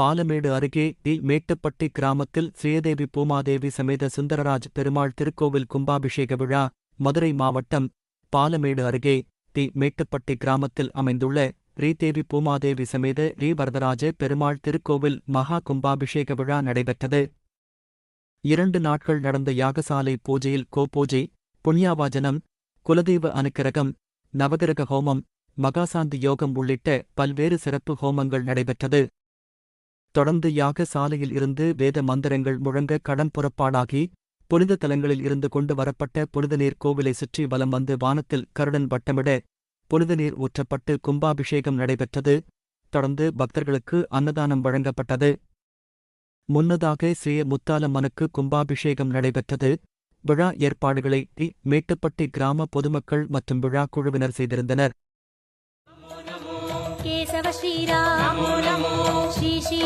பாலமேடு அருகே டி மேட்டுப்பட்டி கிராமத்தில் ஸ்ரீதேவி பூமாதேவி சமேத சுந்தரராஜ் பெருமாள் திருக்கோவில் கும்பாபிஷேக விழா மதுரை மாவட்டம் பாலமேடு அருகே டி மேட்டுப்பட்டி கிராமத்தில் அமைந்துள்ள ஸ்ரீதேவி பூமாதேவி சமேத ஸ்ரீ வரதராஜ பெருமாள் திருக்கோவில் மகா கும்பாபிஷேக விழா நடைபெற்றது. இரண்டு நாட்கள் நடந்த யாகசாலை பூஜையில் கோபூஜை புண்ணியாவாஜனம் குலதெய்வ அனுக்கிரகம் நவகிரக ஹோமம் மகாசாந்தி யோகம் உள்ளிட்ட பல்வேறு சிறப்பு ஹோமங்கள் நடைபெற்றது. தொடர்ந்து யாக சாலையில் இருந்து வேத மந்திரங்கள் முழங்க கடன் புறப்பாடாகி புனித தலங்களில் இருந்து கொண்டு வரப்பட்ட புனிதநீர் கோவிலை சுற்றி வலம் வந்து வானத்தில் கருடன் வட்டமிட புனிதநீர் ஊற்றப்பட்டு கும்பாபிஷேகம் நடைபெற்றது. தொடர்ந்து பக்தர்களுக்கு அன்னதானம் வழங்கப்பட்டது. முன்னதாக ஸ்ரீ முத்தாலம்மனுக்கு கும்பாபிஷேகம் நடைபெற்றது. விழா ஏற்பாடுகளை தி மேட்டுப்பட்டி கிராம பொதுமக்கள் மற்றும் விழா குழுவினர் செய்திருந்தனர்.